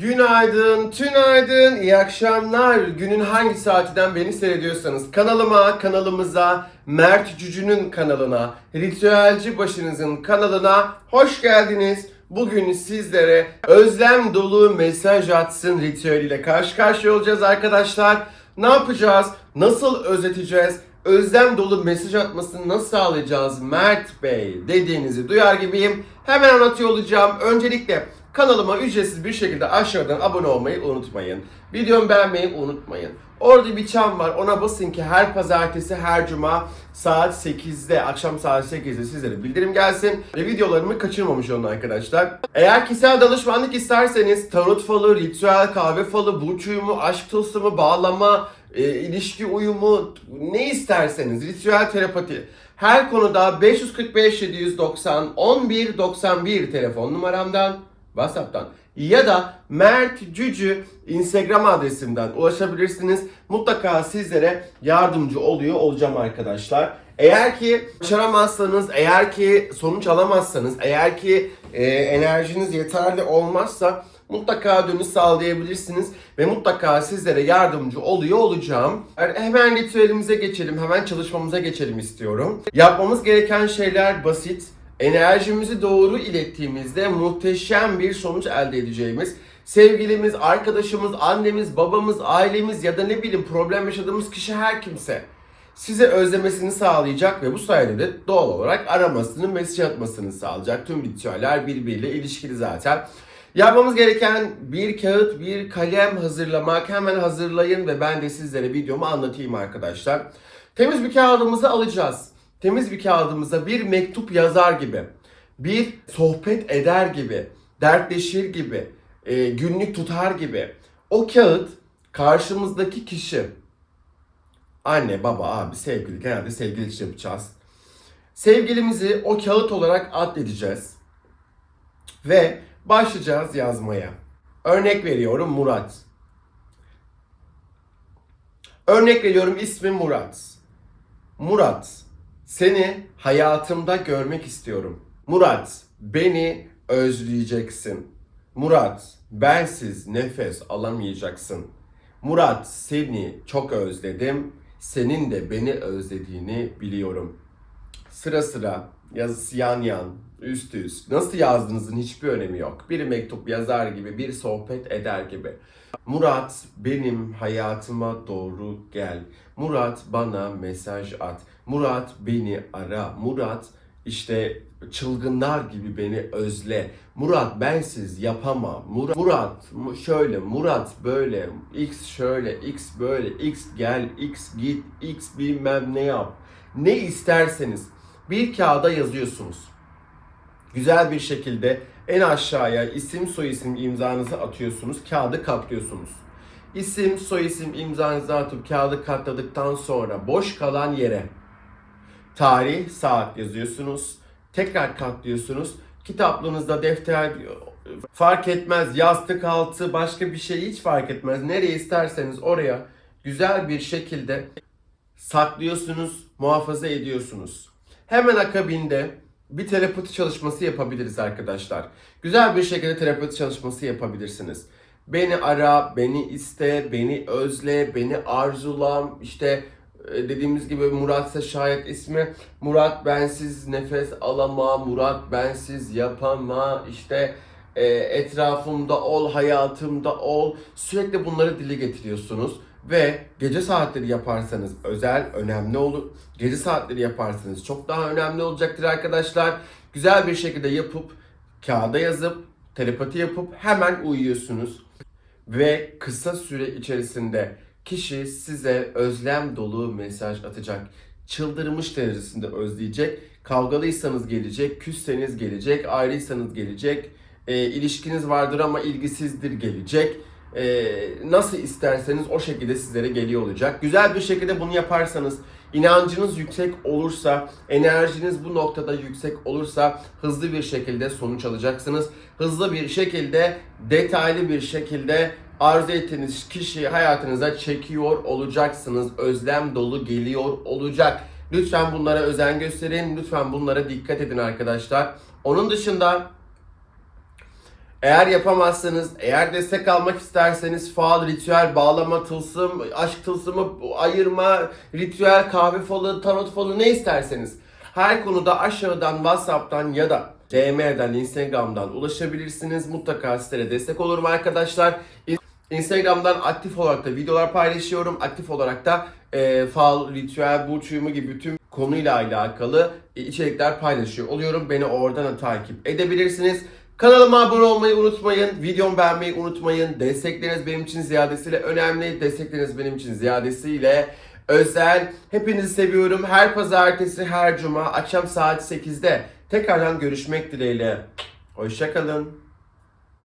Günaydın, tünaydın, iyi akşamlar. Günün hangi saatinden beni seyrediyorsanız kanalıma, kanalımıza, Mert Cücü'nün kanalına, Ritüelci Başınızın kanalına hoş geldiniz. Bugün sizlere özlem dolu mesaj atsın ritüeliyle karşı karşıya olacağız arkadaşlar. Ne yapacağız? Nasıl özeteceğiz? Özlem dolu mesaj atmasını nasıl sağlayacağız Mert Bey dediğinizi duyar gibiyim. Hemen anlatıyor olacağım. Öncelikle kanalıma ücretsiz bir şekilde aşağıdan abone olmayı unutmayın. Videomu beğenmeyi unutmayın. Orada bir çan var ona basın ki her pazartesi her cuma saat 8'de akşam saat 8'de sizlere bildirim gelsin. Ve videolarımı kaçırmamış olun arkadaşlar. Eğer kişisel danışmanlık isterseniz tarot falı, ritüel, kahve falı, burç uyumu, aşk tılsımı, bağlama, e, ilişki uyumu ne isterseniz ritüel terapati her konuda 545 790 11 91 telefon numaramdan WhatsApp'tan ya da Mert Cücü Instagram adresimden ulaşabilirsiniz. Mutlaka sizlere yardımcı oluyor olacağım arkadaşlar. Eğer ki başaramazsanız, eğer ki sonuç alamazsanız, eğer ki e, enerjiniz yeterli olmazsa mutlaka dönüş sağlayabilirsiniz ve mutlaka sizlere yardımcı oluyor olacağım. Yani Hemen ritüelimize geçelim, hemen çalışmamıza geçelim istiyorum. Yapmamız gereken şeyler basit. Enerjimizi doğru ilettiğimizde muhteşem bir sonuç elde edeceğimiz sevgilimiz, arkadaşımız, annemiz, babamız, ailemiz ya da ne bileyim problem yaşadığımız kişi her kimse size özlemesini sağlayacak ve bu sayede de doğal olarak aramasını, mesaj atmasını sağlayacak. Tüm ritüeller birbiriyle ilişkili zaten. Yapmamız gereken bir kağıt, bir kalem hazırlamak. Hemen hazırlayın ve ben de sizlere videomu anlatayım arkadaşlar. Temiz bir kağıdımızı alacağız. Temiz bir kağıdımıza bir mektup yazar gibi, bir sohbet eder gibi, dertleşir gibi, e, günlük tutar gibi. O kağıt karşımızdaki kişi, anne, baba, abi, sevgili, genelde sevgili yapacağız. Sevgilimizi o kağıt olarak addedeceğiz. Ve başlayacağız yazmaya. Örnek veriyorum Murat. Örnek veriyorum ismim Murat. Murat, seni hayatımda görmek istiyorum. Murat, beni özleyeceksin. Murat, bensiz nefes alamayacaksın. Murat, seni çok özledim. Senin de beni özlediğini biliyorum. Sıra sıra, yaz, yan yan, üst üst. Nasıl yazdığınızın hiçbir önemi yok. Bir mektup yazar gibi, bir sohbet eder gibi. Murat benim hayatıma doğru gel. Murat bana mesaj at. Murat beni ara. Murat işte çılgınlar gibi beni özle. Murat bensiz yapamam. Murat, Murat mu- şöyle, Murat böyle, X şöyle, X böyle, X gel, X git, X bilmem ne yap. Ne isterseniz bir kağıda yazıyorsunuz. Güzel bir şekilde en aşağıya isim soyisim imzanızı atıyorsunuz. Kağıdı katlıyorsunuz. İsim soyisim imzanızı atıp kağıdı katladıktan sonra boş kalan yere tarih, saat yazıyorsunuz. Tekrar katlıyorsunuz. Kitaplığınızda defter fark etmez yastık altı başka bir şey hiç fark etmez. Nereye isterseniz oraya güzel bir şekilde saklıyorsunuz, muhafaza ediyorsunuz. Hemen akabinde bir telepati çalışması yapabiliriz arkadaşlar. Güzel bir şekilde telepati çalışması yapabilirsiniz. Beni ara, beni iste, beni özle, beni arzulam. İşte e, dediğimiz gibi Murat şayet ismi Murat bensiz nefes alama, Murat bensiz yapama. İşte e, etrafımda ol, hayatımda ol. Sürekli bunları dile getiriyorsunuz. Ve gece saatleri yaparsanız özel, önemli olur. Gece saatleri yaparsanız çok daha önemli olacaktır arkadaşlar. Güzel bir şekilde yapıp, kağıda yazıp, telepati yapıp hemen uyuyorsunuz. Ve kısa süre içerisinde kişi size özlem dolu mesaj atacak. Çıldırmış derecesinde özleyecek. Kavgalıysanız gelecek, küsseniz gelecek, ayrıysanız gelecek. E, ilişkiniz vardır ama ilgisizdir gelecek. E, nasıl isterseniz o şekilde sizlere geliyor olacak. Güzel bir şekilde bunu yaparsanız, inancınız yüksek olursa, enerjiniz bu noktada yüksek olursa hızlı bir şekilde sonuç alacaksınız. Hızlı bir şekilde, detaylı bir şekilde arzu ettiğiniz kişiyi hayatınıza çekiyor olacaksınız. Özlem dolu geliyor olacak. Lütfen bunlara özen gösterin. Lütfen bunlara dikkat edin arkadaşlar. Onun dışında Eğer yapamazsanız, eğer destek almak isterseniz faal, ritüel, bağlama, tılsım, aşk tılsımı, ayırma, ritüel, kahve falı, tarot falı ne isterseniz. Her konuda aşağıdan WhatsApp'tan ya da DM'den, Instagram'dan ulaşabilirsiniz. Mutlaka sizlere destek olurum arkadaşlar. Instagram'dan aktif olarak da videolar paylaşıyorum. Aktif olarak da e, fal, ritüel, burç uyumu gibi tüm konuyla alakalı içerikler paylaşıyor oluyorum. Beni oradan da takip edebilirsiniz. Kanalıma abone olmayı unutmayın. Videomu beğenmeyi unutmayın. Destekleriniz benim için ziyadesiyle önemli. Destekleriniz benim için ziyadesiyle özel. Hepinizi seviyorum. Her pazartesi, her cuma akşam saat 8'de tekrardan görüşmek dileğiyle. Hoşçakalın.